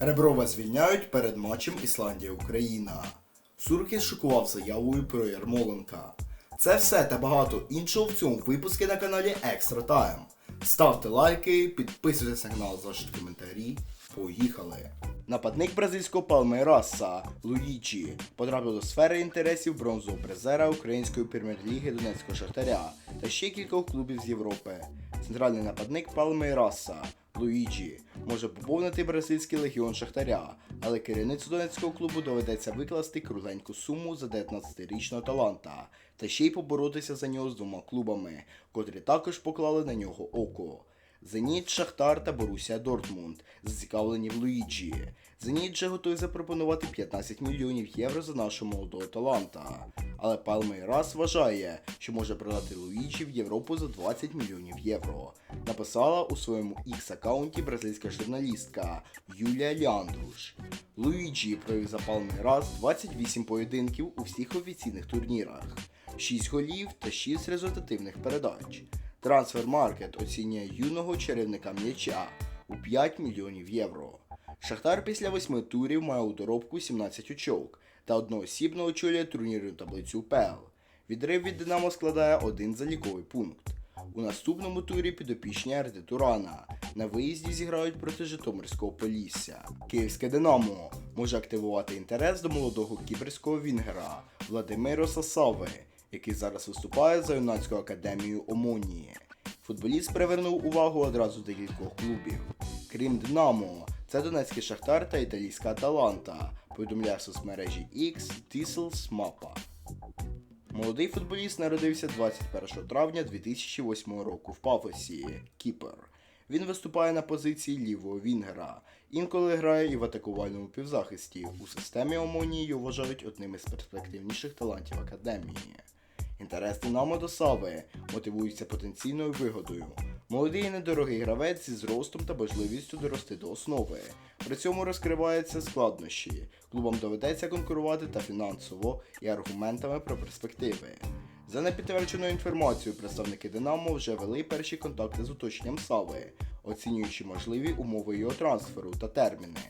Реброва звільняють перед матчем Ісландія-Україна. Суркіс шокував заявою про Ярмоленка. Це все та багато іншого в цьому випуску на каналі Extra Time. Ставте лайки, підписуйтесь на канал, залиште коментарі. Поїхали! Нападник бразильського Палмейраса Луїчі потрапив до сфери інтересів бронзового призера Української прем'єр-ліги Донецького Шахтаря та ще кількох клубів з Європи. Центральний нападник Палмейраса Луїджі може поповнити бразильський легіон Шахтаря, але керівництву донецького клубу доведеться викласти кругленьку суму за 19-річного таланта та ще й поборотися за нього з двома клубами, котрі також поклали на нього око. Зеніт, Шахтар та Борусія Дортмунд зацікавлені в Луїджі. Зеніт же готовий запропонувати 15 мільйонів євро за нашого молодого таланта. Але Палмейрас вважає, що може продати Луїджі в Європу за 20 мільйонів євро. Написала у своєму X-аккаунті бразильська журналістка Юлія Ляндруш. Луїджі провів за Палмейрас 28 поєдинків у всіх офіційних турнірах, 6 голів та 6 результативних передач. Трансфермаркет оцінює юного чарівника м'яча у 5 мільйонів євро. Шахтар після восьми турів має у доробку 17 очок та одноосібно очолює турнірну таблицю УПЛ. Відрив від Динамо складає один заліковий пункт. У наступному турі підопічні Арди Турана на виїзді зіграють проти Житомирського Полісся. Київське Динамо може активувати інтерес до молодого кіпрського вінгера Владимира Сасави, який зараз виступає за юнацьку академію Омонії. Футболіст привернув увагу одразу декількох клубів. Крім Динамо, це Донецький Шахтар та італійська Аталанта, повідомляє соцмережі X Tissels Mappa. Молодий футболіст народився 21 травня 2008 року в Пафосі, Кіпер. Він виступає на позиції лівого вінгера. Інколи грає і в атакувальному півзахисті. У системі Омонії його вважають одним із перспективніших талантів академії. Інтерес Динамо до Сави мотивується потенційною вигодою. Молодий і недорогий гравець зі зростом та можливістю дорости до основи. При цьому розкриваються складнощі. Клубам доведеться конкурувати та фінансово і аргументами про перспективи. За непідтвердженою інформацією, представники Динамо вже вели перші контакти з уточненням Сави, оцінюючи можливі умови його трансферу та терміни.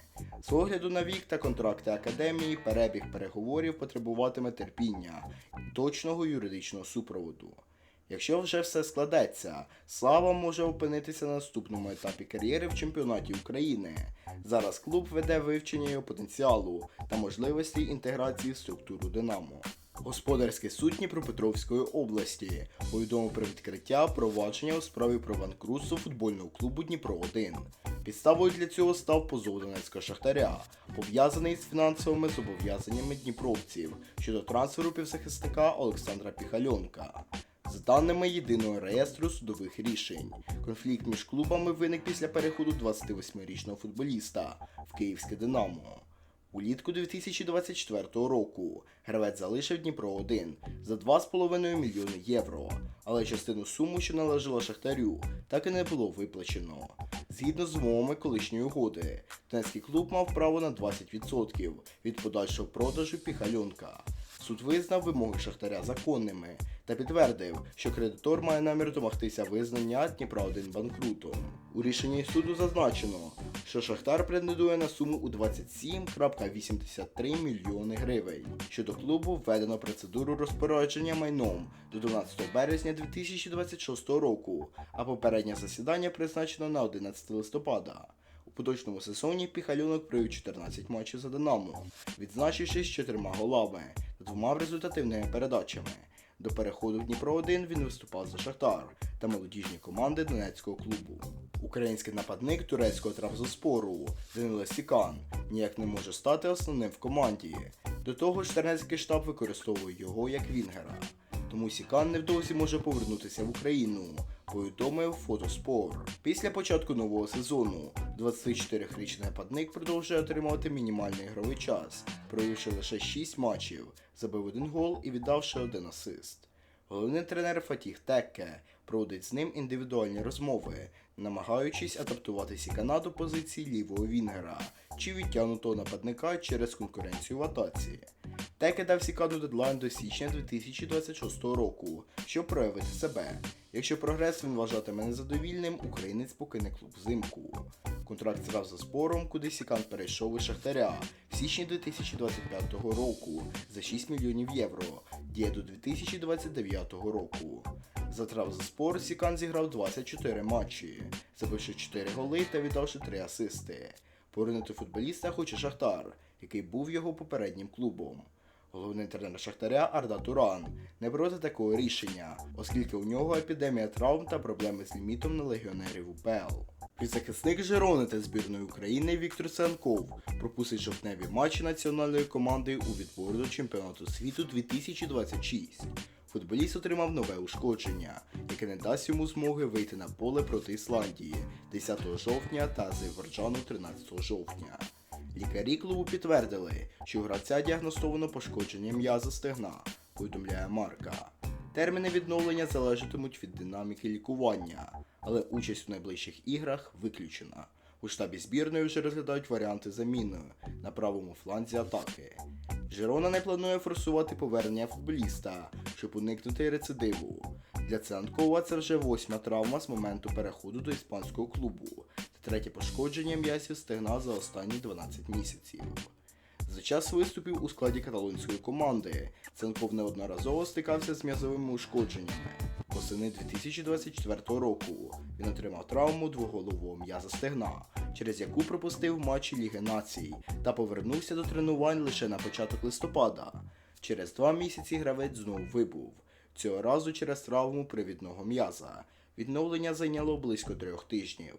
З огляду на вік та контракти академії, перебіг переговорів потребуватиме терпіння і точного юридичного супроводу. Якщо вже все складеться, Слава може опинитися на наступному етапі кар'єри в чемпіонаті України. Зараз клуб веде вивчення його потенціалу та можливості інтеграції в структуру Динамо. Господарський суд Дніпропетровської області повідомив про відкриття провадження у справі про банкрутство футбольного клубу Дніпро 1 Підставою для цього став позов Донецького шахтаря, пов'язаний з фінансовими зобов'язаннями дніпровців щодо трансферу півзахисника Олександра Піхальонка. За даними єдиного реєстру судових рішень, конфлікт між клубами виник після переходу 28-річного футболіста в Київське Динамо. Улітку 2024 року гравець залишив Дніпро 1 за 2,5 мільйони євро, але частину суму, що належала Шахтарю, так і не було виплачено. Згідно з умовами колишньої угоди, Донецький клуб мав право на 20% від подальшого продажу піхальонка. Суд визнав вимоги Шахтаря законними та підтвердив, що кредитор має намір домогтися визнання Дніпра 1 банкрутом. У рішенні суду зазначено, що Шахтар претендує на суму у 27,83 мільйони гривень. Щодо клубу введено процедуру розпорядження майном до 12 березня 2026 року, а попереднє засідання призначено на 11 листопада. Поточному сезоні Піхальонок провів 14 матчів за Динамо, відзначившись чотирма голами та двома результативними передачами. До переходу в Дніпро 1 він виступав за Шахтар та молодіжні команди Донецького клубу. Український нападник турецького Трабзоспору Данило Сікан ніяк не може стати основним в команді. До того ж, тренерський штаб використовує його як вінгера. Тому Сікан невдовзі може повернутися в Україну, повідомив Фотоспор. Після початку нового сезону 24-річний нападник продовжує отримувати мінімальний ігровий час, провівши лише 6 матчів, забив один гол і віддавши один асист. Головний тренер Фатіх Текке проводить з ним індивідуальні розмови, намагаючись адаптувати Сікана до позиції лівого вінгера чи відтягнутого нападника через конкуренцію в атаці. Теке дав Сікану дедлайн до січня 2026 року, щоб проявити себе. Якщо прогрес він вважатиме незадовільним, українець покине клуб взимку. Контракт з Равзаспором, куди Сікан перейшов із Шахтаря в січні 2025 року за 6 мільйонів євро, діє до 2029 року. За Травзаспор Сікан зіграв 24 матчі, забивши 4 голи та віддавши 3 асисти. Повернути футболіста хоче Шахтар, який був його попереднім клубом. Головний тренер Шахтаря Арда Туран не проти такого рішення, оскільки у нього епідемія травм та проблеми з лімітом на легіонерів УПЛ. Півзахисник Жирони та збірної України Віктор Санков пропустить жовтневі матчі національної команди у відборі до чемпіонату світу 2026. Футболіст отримав нове ушкодження, яке не дасть йому змоги вийти на поле проти Ісландії 10 жовтня та Азербайджану 13 жовтня. Лікарі клубу підтвердили, що у гравця діагностовано пошкодження м'яза стегна, повідомляє Марка. Терміни відновлення залежатимуть від динаміки лікування, але участь у найближчих іграх виключена. У штабі збірної вже розглядають варіанти заміни на правому фланзі атаки. Жирона не планує форсувати повернення футболіста, щоб уникнути рецидиву. Для Цианкова це вже восьма травма з моменту переходу до іспанського клубу третє пошкодження м'язів стегна за останні 12 місяців. За час виступів у складі каталонської команди Ценков неодноразово стикався з м'язовими ушкодженнями. Восени 2024 року він отримав травму двоголового м'яза стегна, через яку пропустив матчі Ліги Націй та повернувся до тренувань лише на початок листопада. Через два місяці гравець знову вибув, цього разу через травму привідного м'яза. Відновлення зайняло близько трьох тижнів.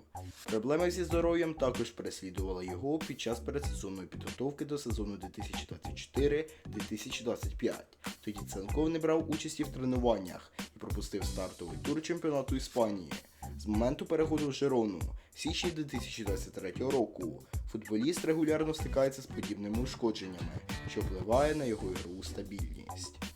Проблеми зі здоров'ям також переслідували його під час передсезонної підготовки до сезону 2024-2025. Тоді Ценков не брав участі в тренуваннях і пропустив стартовий тур чемпіонату Іспанії. З моменту переходу в Жирону в січні 2023 року футболіст регулярно стикається з подібними ушкодженнями, що впливає на його ігрову стабільність.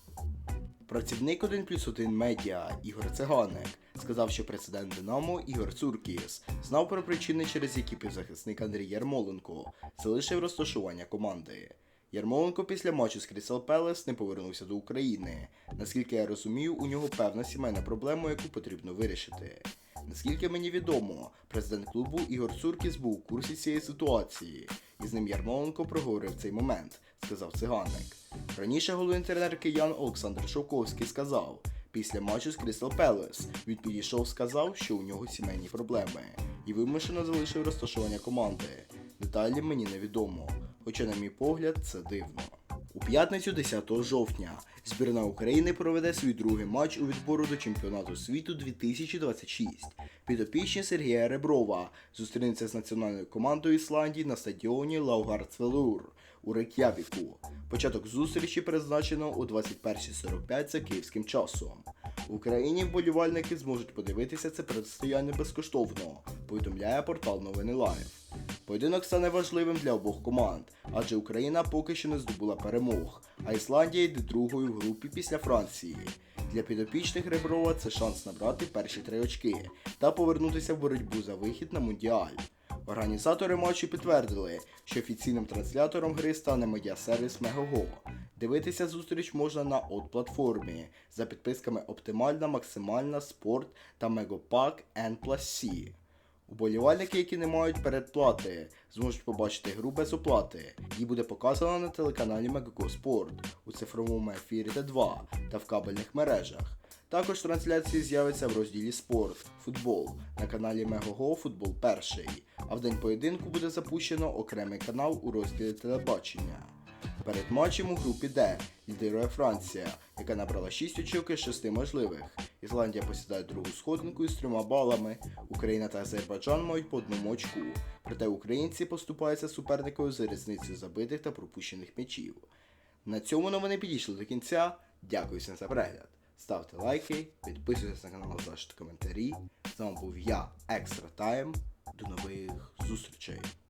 Працівник 1 плюс 1 медіа Ігор Циганик сказав, що президент Динамо Ігор Цуркіс знав про причини, через які півзахисник Андрій Ярмоленко залишив розташування команди. Ярмоленко після матчу з Крісал Пелес не повернувся до України. Наскільки я розумію, у нього певна сімейна проблема, яку потрібно вирішити. Наскільки мені відомо, президент клубу Ігор Цуркіс був у курсі цієї ситуації, і з ним Ярмоленко проговорив цей момент, сказав циганик. Раніше головний тренер киян Олександр Шовковський сказав, після матчу з Крістал Пелес він підійшов, сказав, що у нього сімейні проблеми, і вимушено залишив розташування команди. Деталі мені невідомо, хоча, на мій погляд, це дивно. У п'ятницю 10 жовтня збірна України проведе свій другий матч у відбору до чемпіонату світу 2026. Підопічні Сергія Реброва зустрінеться з національною командою Ісландії на стадіоні Лаугардсвелур у Рейк'явіку. Початок зустрічі призначено о 21.45 за київським часом. В Україні вболівальники зможуть подивитися це протистояння безкоштовно, повідомляє портал Новини Лайв. Поєдинок стане важливим для обох команд, адже Україна поки що не здобула перемог, а Ісландія йде другою в групі після Франції. Для підопічних Реброва це шанс набрати перші три очки та повернутися в боротьбу за вихід на Мундіаль. Організатори матчу підтвердили, що офіційним транслятором гри стане медіасервіс Мегаго. Дивитися зустріч можна на от-платформі за підписками Оптимальна, Максимальна, Спорт та Мегопак N C. Уболівальники, які не мають передплати, зможуть побачити гру без оплати. Її буде показано на телеканалі Megago Sport у цифровому ефірі Т2 та в кабельних мережах. Також трансляції з'явиться в розділі Спорт, футбол на каналі Мегого Футбол Перший. А в день поєдинку буде запущено окремий канал у розділі телебачення. Перед матчем у групі Д лідирує Франція, яка набрала 6 очок із 6 можливих. Ісландія посідає другу сходинку із трьома балами. Україна та Азербайджан мають по одному очку. Проте українці поступаються суперникою за різницею забитих та пропущених м'ячів. На цьому новини підійшли до кінця. Дякую всім за перегляд. Ставте лайки, підписуйтесь на канал, залиште коментарі. З вами був я, Екстра Тайм. До нових зустрічей.